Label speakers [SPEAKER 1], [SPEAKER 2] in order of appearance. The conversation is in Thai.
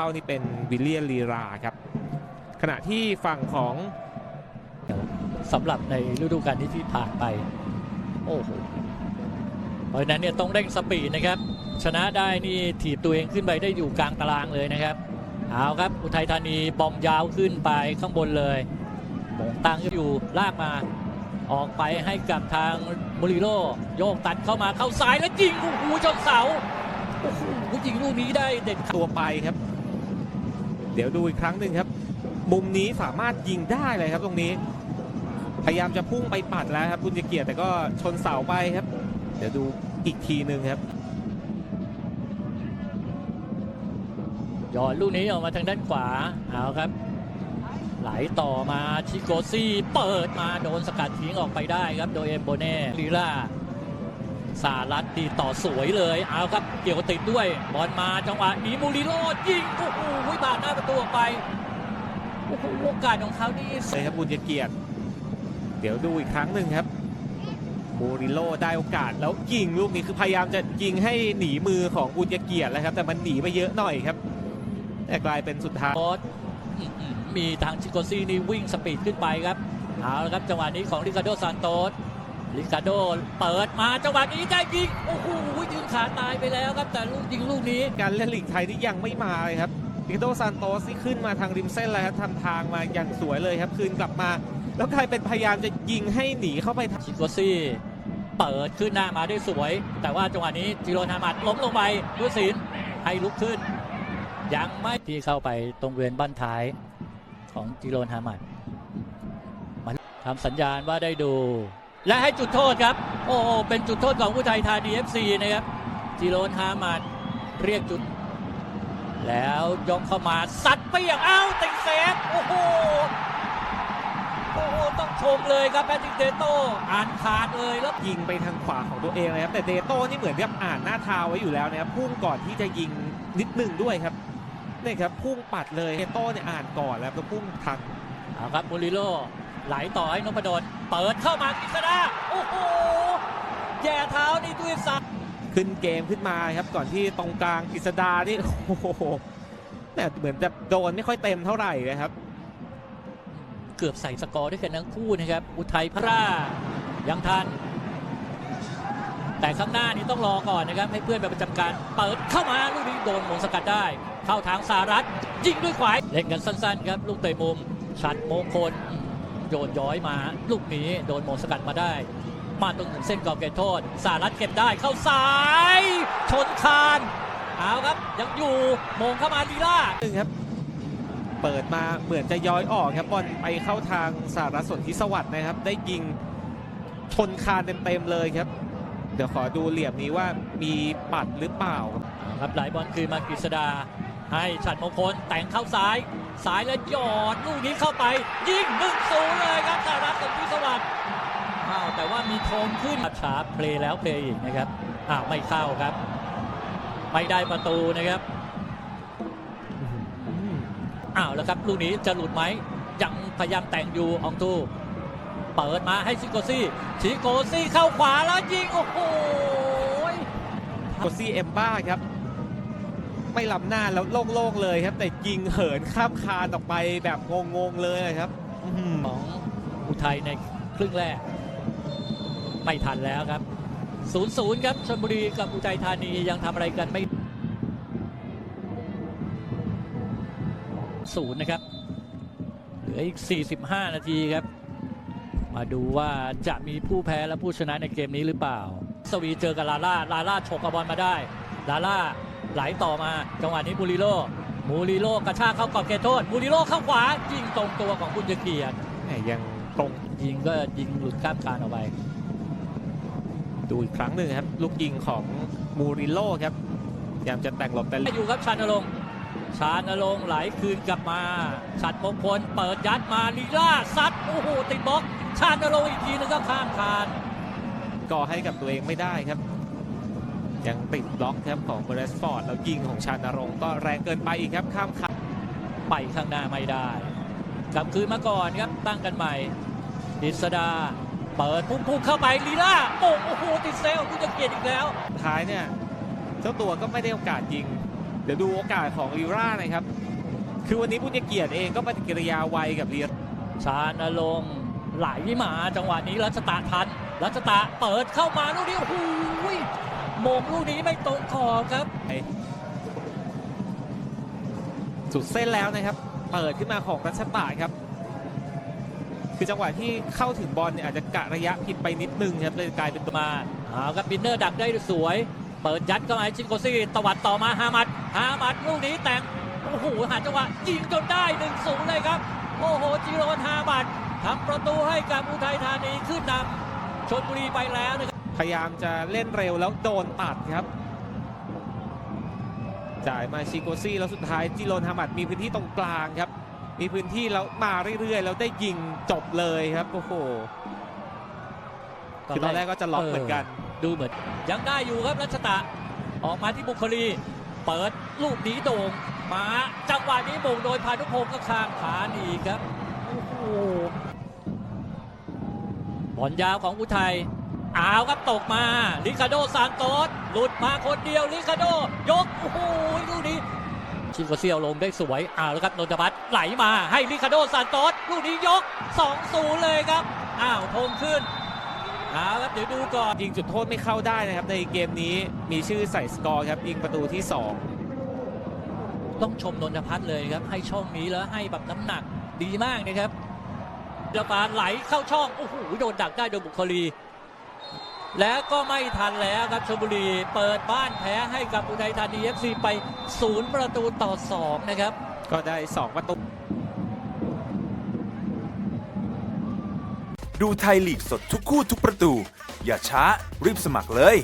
[SPEAKER 1] านี่เป็นวิลเลียนลีราครับ ขณะที่ฝั่งของ
[SPEAKER 2] สำหรับในฤดูกาลที่ที่ผ่านไป โอ้โหเพราะฉะนั้นเนี่ยต้องเร่งสปีดนะครับ ชนะได้นี่ถีบตัวเองขึ้นไปได้อยู่กลางตารางเลยนะครับ เอาครับ อุทัยธานีบอมยาวขึ้นไปข้างบนเลยหมงตังอยู่ลากมาออกไปให้กับทางมูริโลโยกตัดเข้ามาเข้าซ้ายแล้วยิงโอ้โหชนเสาโอ้โหยิงลูกนี้ได้เด็ดขาด
[SPEAKER 1] ตัวไปครับ เดี๋ยวดูอีกครั้งหนึ่งครับ มุมนี้สามารถยิงได้เลยครับตรงนี้ พยายามจะพุ่งไปปัดแล้วครับคุณเกียรติแต่ก็ชนเสาไปครับ เดี๋ยวดูอีกทีหนึ่งครับ
[SPEAKER 2] ย้อนลูกนี้ออกมาทางด้านขวาเอาครับ ไหลต่อมาชิโกซี่เปิดมาโดนสกัดทิ้งออกไปได้ครับโดยเอมโบเน่ลีล่า สารัตตีต่อสวยเลยเอาครับเกี่ยวติดด้วยบอลมาจังหวะนี้มูริโลยิงโอ้โหบาดหน้าประตูออกไปโอ้โหโอกาสของเขานี่
[SPEAKER 1] เลยครับบุญเกียรติเดี๋ยวดูอีกครั้งหนึ่งครับมูริโลได้โอกาสแล้วยิงลูกนี้คือพยายามจะยิงให้หนีมือของบุญเกียรติแล้วครับ แต่มันหนีไปเยอะหน่อยครับแต่กลายเป็นสุดท้าย
[SPEAKER 2] โค้ชอื้อหือมีทางชิโกซี่นี่วิ่งสปีดขึ้นไปครับเอาละครับจังหวะนี้ของริคาร์โดซานโตส ริคาร์โดเปิดมาจังหวะนี้ได้ยิง โอ้โหยิงขาตายไปแล้วครับ แต่ลูกยิงลูกนี้
[SPEAKER 1] การเล่นลีกไทยที่ยังไม่มาเลยครับริคาโดซานโตสที่ขึ้นมาทางริมเส้นแล้วครับทำทางมาอย่างสวยเลยครับ คืนกลับมา แล้วกลายเป็นพยายามจะยิงให้หนีเข้าไปทาง
[SPEAKER 2] ชิโกซี่เปิดขึ้นหน้ามาได้สวย แต่ว่าจังหวะนี้จิโรนฮามัดล้มลงไปด้วยศิลป์ให้ลุกขึ้น ยังไม่ที่เข้าไปตรงเวียนบ้านท้ายของจิโรนฮามัดมาทำสัญญาณว่าได้ดู และให้จุดโทษครับ โอ้โหเป็นจุดโทษของผู้ไทยธานีเอฟซีนะครับจิโรนฮามัดเรียกจุด แล้วยกเข้ามาซัดเปี้ยงเอ้าติดเซฟโอ้โหโอ้โหต้องชมเลยครับแพทริกเดโต้อ่านขาดเลยแล้ว
[SPEAKER 1] ยิงไปทางขวาของตัวเองเลยครับแต่เดโต้นี่เหมือนกับอ่านหน้าเท้าไว้อยู่แล้วนะครับพุ่งก่อนที่จะยิงนิดหนึ่งด้วยครับนี่ครับพุ่งปัดเลยเดโต้เนี่ยอ่านก่อนแล้วก็พุ่งทัน
[SPEAKER 2] เอาครับมูริโลไหลต่อให้นพดล เปิดเข้ามากฤษดาโอ้โหแย่เท้านี่ด้วยซ้ำ
[SPEAKER 1] ขึ้นเกมขึ้นมาครับก่อนที่ตรงกลางกฤษดานี่โอ้โหแต่เหมือนจะโดนไม่ค่อยเต็มเท่าไหร่เลยครับ
[SPEAKER 2] เกือบใส่สกอร์ด้วยกันทั้งคู่นะครับ อุทัยพระยังทัน แต่ข้างหน้านี้ต้องรอก่อนนะครับ ให้เพื่อนไปประจำการ เปิดเข้ามาลูกนี้โดนมงสกัดได้ เข้าทางสารัตยิงด้วยขวาเล่นกันสั้นๆ ครับ ลูกเตะมุมชัดมงคล โยนย้อยมาลูกนี้โดนมงสกัดมาได้ มาตรงถึงเส้นกรอบเขตโทษสารัตเก็บได้เข้าซ้าย ชนคานเอาครับยังอยู่มงเข้ามาลีล่า
[SPEAKER 1] หนึ่งครับ เปิดมาเหมือนจะย้อยออกครับบอลไปเข้าทางสารสนทิสวัสดิ์นะครับ ได้ยิงชนคานเต็มๆเลยครับ เดี๋ยวขอดูเหลี่ยมนี้ว่ามีปัดหรือเปล่าครับ
[SPEAKER 2] ครับไหลบอลคืนมากฤษดาให้ฉัดมงคลแต่งเข้าซ้าย ซ้ายแล้วหยอดลูกนี้เข้าไป ยิงหนึ่งศูนย์เลยครับสารัตสนทิสวัสดิ์อ้าวแต่ว่ามีโทนขึ้นชาร์ปเพลย์แล้วเพลย์อีกนะครับอ้าวไม่เข้าครับ ไม่ได้ประตูนะครับ
[SPEAKER 1] อืม
[SPEAKER 2] อ้าวแล้วครับลูกนี้จะหลุดไหมยังพยายามแต่งอยู่อองตูเปิดมาให้ชิโกซี่ชิโกซี่เข้าขวาแล้วยิงโอ้โห
[SPEAKER 1] โกซี่เอมบ้าครับ ไม่ล้ำหน้าแล้วโล่งๆเลยครับ แต่ยิงเหินข้ามคานออกไปแบบงงๆเลยครับหือ
[SPEAKER 2] ของอุทัยในครึ่งแรก ไม่ทันแล้วครับ0-0ครับชลบุรีกับอุทัยธานียังทำอะไรกันไม่ศูนย์นะครับ เหลืออีก 45 นาทีครับ มาดูว่าจะมีผู้แพ้และผู้ชนะในเกมนี้หรือเปล่า สวีเจอกับลาล่า ลาล่าฉกกับบอลมาได้ ลาล่า ไหลต่อมาจังหวะนี้มูริโลมูริโลกระชากเข้ากรอบเขตโทษมูริโลเข้าขวายิงตรงตัวของบุญเกียรติ
[SPEAKER 1] แหม่ยังตรง
[SPEAKER 2] ยิงก็ยิงหลุดข้ามคานออกไป
[SPEAKER 1] ดูอีกครั้งหนึ่งครับ ลูกยิงของมูริโลครับพยายามจะแต่งหลบแต่
[SPEAKER 2] อยู่ครับชานรงค์ชานรงค์ไหลคืนกลับมาฉัดมงคลเปิดยัดมาลีล่าซัดโอ้โหติดบล็อกชานรงค์อีกทีนึงก็ข้ามคาน
[SPEAKER 1] ก่อให้กับตัวเองไม่ได้ครับ ยังติดบล็อกครับของเบรสฟอร์ดแล้วยิงของชานรงค์ก็แรงเกินไปอีกครับข้ามขา
[SPEAKER 2] ไปข้างหน้าไม่ได้กลับคืนมาก่อนครับตั้งกันใหม่ดิษดาเปิดพุ่งๆเข้าไปลีล่าโอ้โหติดเซลล์ผู้จะเกียรติอีกแล้ว
[SPEAKER 1] ท้ายเนี่ยเจ้าตัวก็ไม่ได้โอกาสยิง เดี๋ยวดูโอกาสของลีร่าหนะครับ คือวันนี้บุญเกียรติเองก็ปฏิกิริยาไวกับลีร่า
[SPEAKER 2] ชาญลงค์ไหลมาจังหวะนี้รัชตะทันรัชตะเปิดเข้ามาลูกนี้โอ้โห มงลูกนี้ไม่ตรงขอบครับ
[SPEAKER 1] สุดเส้นแล้วนะครับ เปิดขึ้นมาของรัชตะครับ คือจังหวะที่เข้าถึงบอลเนี่ยอาจจะกะระยะผิดไปนิดนึงครับเลยกลายเป็นตัว
[SPEAKER 2] มาเอาครับบินเนอร์ดักได้สวย เปิดยัดเข้ามาให้ชินโกซี่ตวัดต่อมาฮามัดฮามัดลูกนี้แต่งโอ้โหหาจังหวะยิงจนได้1นศูนย์เลยครับ โอ้โหจิโรนฮามัดทำประตูให้กับอุทัยธานีขึ้นนำชนบุรีไปแล้วนะครับ
[SPEAKER 1] พยายามจะเล่นเร็วแล้วโดนตัดครับ จ่ายมาชิโกซี่แล้วสุดท้ายจิโรนฮามัดมีพื้นที่ตรงกลางครับ มีพื้นที่แล้วมาเรื่อยๆ แล้วได้ยิงจบเลยครับโอ้โหคือตอนแรกก็จะล็อกเหมือนกัน
[SPEAKER 2] ดูเหมือนยังได้อยู่ครับรัชตะ ออกมาที่บุคลี เปิดลูกนี้โด่งมาจังหวะนี้โมงโดยพานุพงศ์ก็ข้างขาหนีครับโอ้โหบอลยาวของอุทัย อ้าวครับตกมา ลิคาโดซานโตสหลุดมาคนเดียวลิคาโด ยก โอ้โหลูกนี้ชินโกเซียวลงได้สวยอ้าวแล้วครับนนทพัฒน์ไหลมาให้ลิคาโดซานโตสลูกนี้ยก2-0เลยครับ อ้าวธงขึ้นเอาครับเดี๋ยวดูก่อน
[SPEAKER 1] ยิงจุดโทษไม่เข้าได้นะครับ ในเกมนี้มีชื่อใส่สกอร์ครับยิงประตูที่
[SPEAKER 2] ต้องชมนนทพัฒน์เลยครับ ให้ช่องนี้แล้วให้แบบน้ำหนักดีมากนะครับเดปานไหลเข้าช่องโอ้โหโดนดักได้โดยบุคลี แล้วก็ไม่ทันแล้วครับชลบุรีเปิดบ้านแพ้ให้กับอุทัยธานีเอฟซีไปศูนย์ประตูต่อ 2 นะครับ
[SPEAKER 1] 2ก็ได้ 2 ประตู
[SPEAKER 3] ดูไทยลีกสดทุกคู่ทุกประตู อย่าช้ารีบสมัครเลย